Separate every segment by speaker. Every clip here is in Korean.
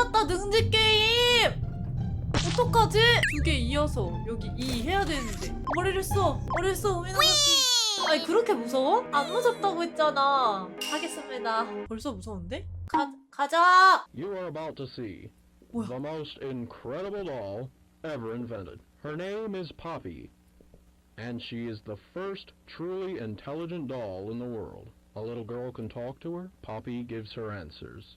Speaker 1: 틀렸다 능지 게임. 어떡하지? 두 개 이어서 여기 이 해야 되는데 머리를 써 머리를 써 우미나사키. 아니 그렇게 무서워? 안 무섭다고 했잖아. 하겠습니다. 벌써 무서운데? 가 가자.
Speaker 2: You are about to see
Speaker 1: 뭐야?
Speaker 2: the most incredible doll ever invented. Her name is Poppy, and she is the first truly intelligent doll in the world. A little girl can talk to her, Poppy gives her answers.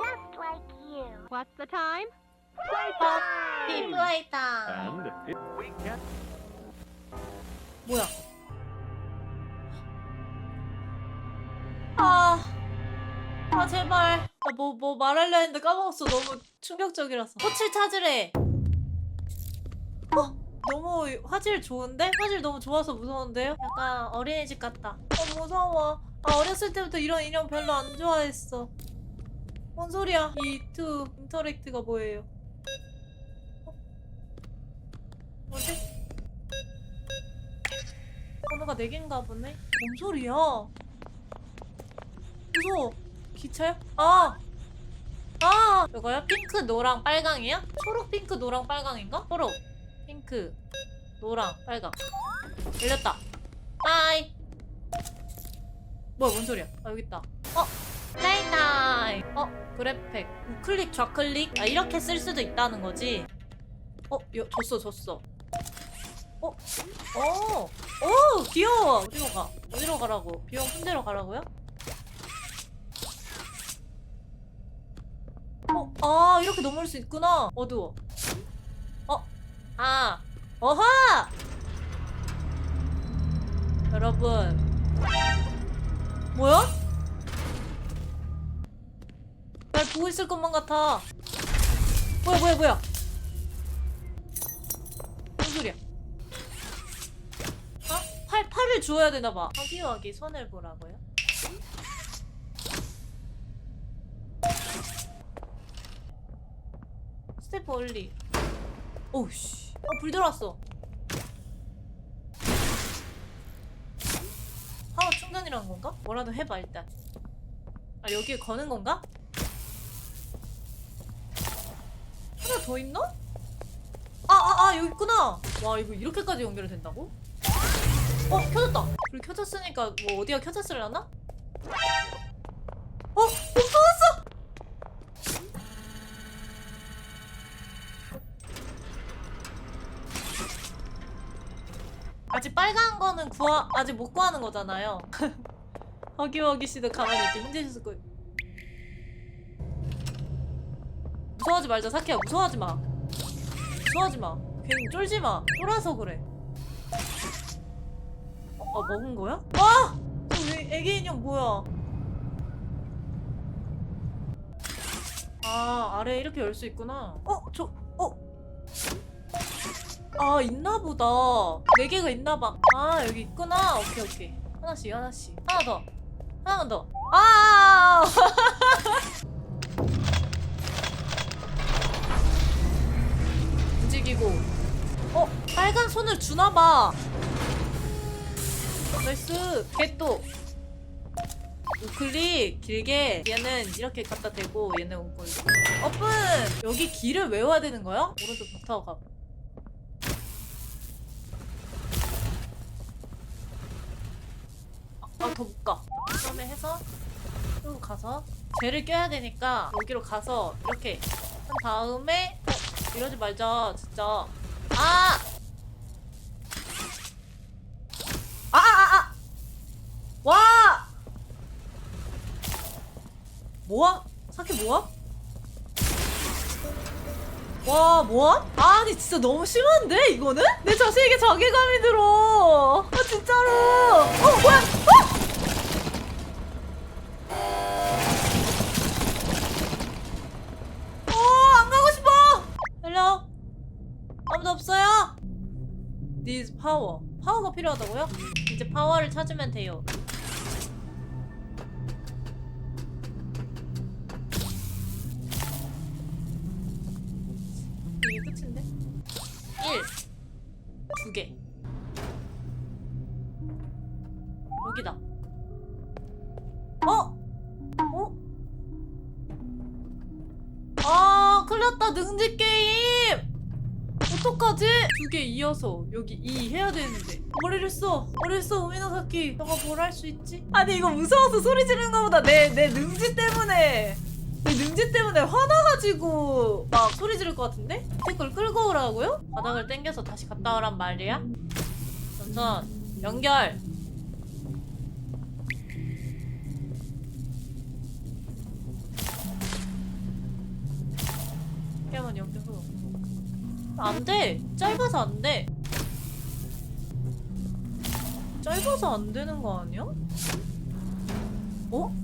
Speaker 3: Just like you.
Speaker 4: What's the time?
Speaker 1: Poppy Playtime. 뭐야? 아, 아 제발. 뭐뭐 말하려 했는데 까먹었어. 너무 충격적이라서. 꽃을 찾으래. 어? 너무 화질 좋은데? 화질 너무 좋아서 무서운데요? 약간 어린이집 같다. 어 무서워. 아 어렸을 때부터 이런 인형 별로 안 좋아했어. 뭔 소리야? 이투 인터랙트가 뭐예요? 어? 뭐지? 번호가 4개인가 보네? 뭔 소리야? 무서워. 기차요? 아! 아! 이거요? 핑크, 노랑, 빨강이야? 초록, 핑크, 노랑, 빨강인가? 초록, 핑크, 노랑, 빨강. 열렸다. 하이! 뭐야, 뭔 소리야? 아, 여기 있다. 어? 플레이타임! 어? 그래픽. 우클릭, 좌클릭? 아, 이렇게 쓸 수도 있다는 거지? 어? 여, 줬어, 줬어. 어? 어! 오 귀여워 어디로 가 어디로 가라고 비용 푼대로 가라고요? 어? 아 이렇게 넘을 수 있구나 어두워 어? 아 어하 여러분 뭐야? 날 보고 있을 것만 같아 뭐야 뭐야 뭐야 무슨 소리야 어? 팔, 팔을 주워야 되나봐. 허기허기 손을 보라고요? 스태프 올리. 오우씨. 어, 불 들어왔어. 파워 충전이라는 건가? 뭐라도 해봐, 일단. 아, 여기에 거는 건가? 더 있나? 아, 아, 아, 여기 있구나! 와, 이거 이렇게까지 연결이 된다고? 어 켜졌다 불 켜졌으니까 뭐 어디가 켜졌으려나? 어 없어졌어 아직 빨간 거는 구하 아직 못 구하는 거잖아요 허기허기 씨도 가만히 있기 힘드셨을 거예요 무서워하지 말자 사키야 무서워하지 마 무서워하지 마 괜히 쫄지 마 쫄아서 그래 어 먹은 거야? 아! 저왜 애기 인형 뭐야? 아 아래 이렇게 열 수 있구나. 어? 저 어? 아 있나 보다. 네 개가 있나 봐. 아 여기 있구나. 오케이 오케이. 하나씩 하나씩. 하나 더. 하나만 더. 아! 주나 봐. 나이스 개또 우클릭 길게 얘는 이렇게 갖다 대고 얘는 우클릭 오픈 여기 길을 외워야 되는 거야? 오른쪽 부터 가 아, 더 못 가. 그다음에 해서 그리고 가서 쟤를 껴야 되니까 여기로 가서 이렇게 한 다음에 어, 이러지 말자 진짜 아! 아, 아, 뭐야? 사케 뭐야? 와 뭐야? 아니 진짜 너무 심한데 이거는? 내 자신에게 자괴감이 들어 아 진짜로 어 뭐야 어! 어 없어요? This power. 파워가 필요하다고요? 이제 파워를 찾으면 돼요. 났다. 능지 게임! 어떡하지? 두 개 이어서 여기 이 해야 되는데 머리를 써 머리를 써 우미노사키 너가 뭘 할 수 있지? 아니 이거 무서워서 소리 지르는 거보다 내 내 능지 때문에 내 능지 때문에 화나가지고 막 소리 지를 것 같은데? 댓글 끌고 오라고요? 바닥을 당겨서 다시 갔다 오란 말이야? 전선 연결 깨만 연결해 안 돼. 짧아서 안 돼. 짧아서 안 되는 거 아니야? 어? 오!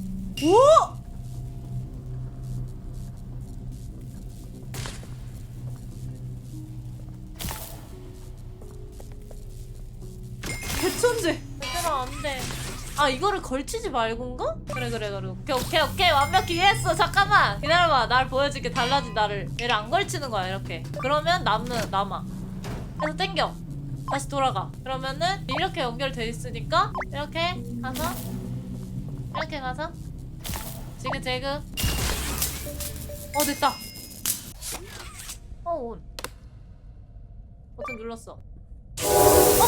Speaker 1: 개천재. 얘들아 안 돼. 아 이거를 걸치지 말고인가? 그래 그래 그래. 오케이 오케이 오케이. 완벽히 이해했어. 잠깐만. 기다려봐. 날 보여줄게. 달라진 나를. 얘를 안 걸치는 거야 이렇게. 그러면 남는 남아. 그래서 땡겨. 다시 돌아가. 그러면은 이렇게 연결돼 있으니까 이렇게 가서 이렇게 가서. 지금 지금. 어 됐다. 어온 버튼 눌렀어. 어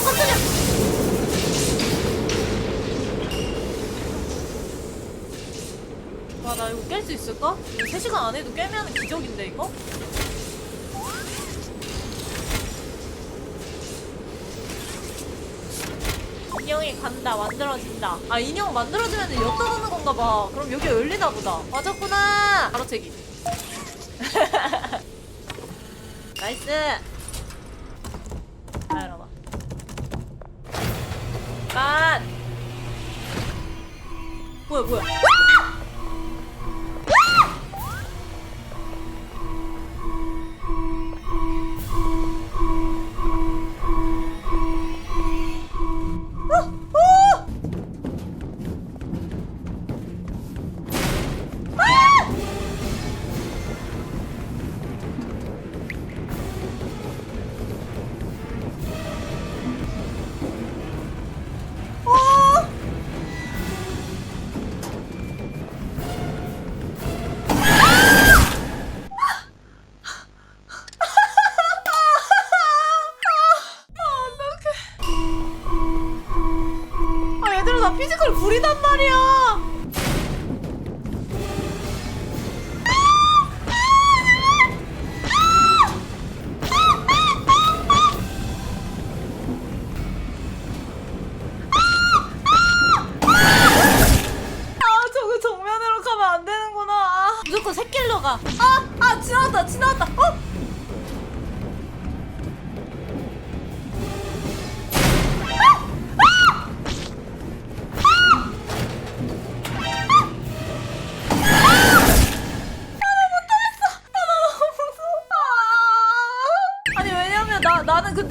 Speaker 1: 깜짝이야 와, 나 이거 깰 수 있을까? 이거 3시간 안에도 깨면 기적인데, 이거? 인형이 간다, 만들어진다. 아, 인형 만들어지면 엿다 놓는 건가 봐. 그럼 여기 열리나 보다. 맞았구나! 가로채기. 나이스! 자, 열어봐. 깐! 뭐야, 뭐야.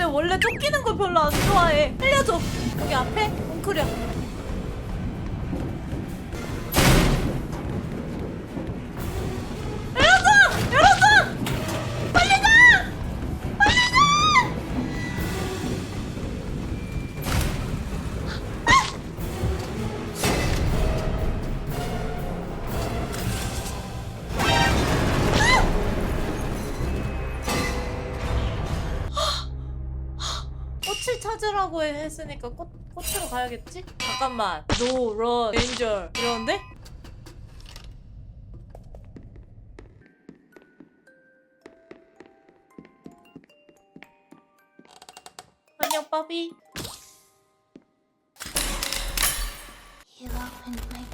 Speaker 1: 원래 쫓기는 거 별로 안 좋아해. 살려줘. 여기 앞에 웅크려. 찾으라고 해- 했으니까 꽃, 꽃으로 가야겠지? 잠깐만. No, run, danger. 이러는데? 안녕,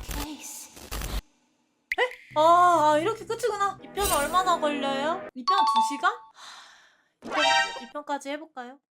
Speaker 3: case.
Speaker 1: 아, 아, 이렇게 끝이구나. 2편 얼마나 걸려요? 2편 2시간? 2편, 2편까지 해볼까요?